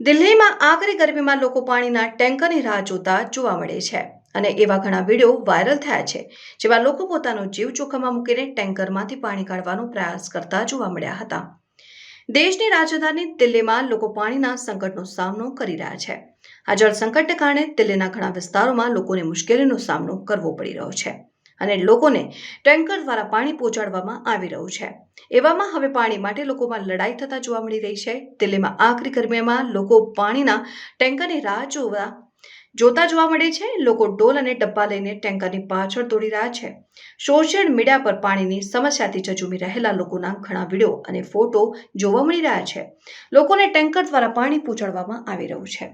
દિલ્હીમાં આકરી ગરમીમાં લોકો પાણીના ટેન્કરની રાહ જોતા જોવા મળે છે અને એવા ઘણા વીડિયો વાયરલ થયા છે, જેમાં લોકો પોતાનો જીવ જોખમમાં મૂકીને ટેન્કરમાંથી પાણી કાઢવાનો પ્રયાસ કરતા જોવા મળ્યા હતા. દેશની રાજધાની દિલ્હીમાં લોકો પાણીના સંકટનો સામનો કરી રહ્યા છે. આ જળ સંકટને કારણે દિલ્હીના ઘણા વિસ્તારોમાં લોકોને મુશ્કેલીનો સામનો કરવો પડી રહ્યો છે. અને લોકોને ટેન્કર દ્વારા પાણી પહોંચાડવામાં આવી રહ્યું છે. એવામાં હવે પાણી માટે લોકોમાં લડાઈ થતા જોવા મળી રહી છે. દિલ્હીમાં આખરી ગરમીમાં લોકો પાણીના ટેન્કરની રાહ જોવા જોતા જોવા મળે છે, લોકો ડોલ અને ડબ્બા લઈને ટેન્કરની પાછળ દોડી રહ્યા છે. સોશિયલ મીડિયા પર પાણીની સમસ્યાથી ઝઝૂમી રહેલા લોકોના ઘણા વીડિયો અને ફોટો જોવા મળી રહ્યા છે. લોકોને ટેન્કર દ્વારા પાણી પહોંચાડવામાં આવી રહ્યું છે.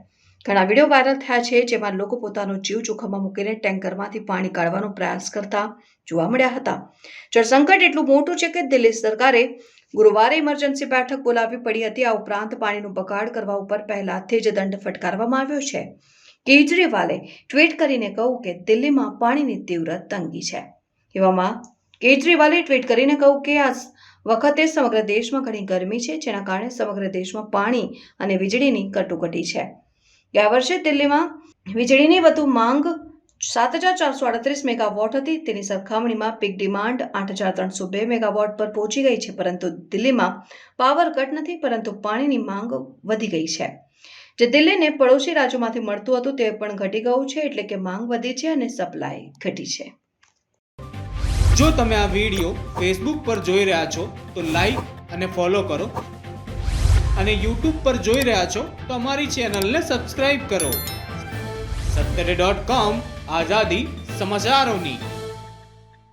ઘણા વીડિયો વાયરલ થયા છે, જેમાં લોકો પોતાનો જીવ જોખમમાં મૂકીને ટેન્કરમાંથી પાણી કાઢવાનો પ્રયાસ કરતા જોવા મળ્યા હતા. જળ સંકટ એટલું મોટું છે કે દિલ્હી સરકારે ગુરુવારે ઇમરજન્સી બેઠક બોલાવવી પડી હતી. આ ઉપરાંત પાણીનો બગાડ કરવા ઉપર પહેલાથી જ દંડ ફટકારવામાં આવ્યો છે. કેજરીવાલે ટ્વીટ કરીને કહ્યું કે દિલ્હીમાં પાણીની તીવ્ર તંગી છે. એવામાં કેજરીવાલે ટ્વીટ કરીને કહ્યું કે આ વખતે સમગ્ર દેશમાં ઘણી ગરમી છે, જેના કારણે સમગ્ર દેશમાં પાણી અને વીજળીની કટોકટી છે. ગયા વર્ષે દિલ્હીમાં વીજળીની વધુ માંગ સાત હજાર ચારસો અડત્રીસ મેગાવોટ હતી. તેની સરખામણીમાં પીક ડિમાન્ડ આઠ હજાર ત્રણસો બે મેગાવોટ પર પહોંચી ગઈ છે, પરંતુ દિલ્હીમાં પાવર કટ નથી, પરંતુ પાણીની માંગ વધી ગઈ છે. જે દિલ્હીને પડોશી રાજ્યોમાંથી મળતું હતું તે પણ ઘટી ગયું છે, એટલે કે માંગ વધી છે અને સપ્લાય ઘટી છે. જો તમે આ વીડિયો ફેસબુક પર જોઈ રહ્યા છો, તો લાઈક અને ફોલો કરો. અને યુટ્યુબ પર જોઈ રહ્યા છો, તો અમારી ચેનલને સબસ્ક્રાઇબ કરો. સત્તરે ડોટ કોમ આઝાદી સમાચારોની.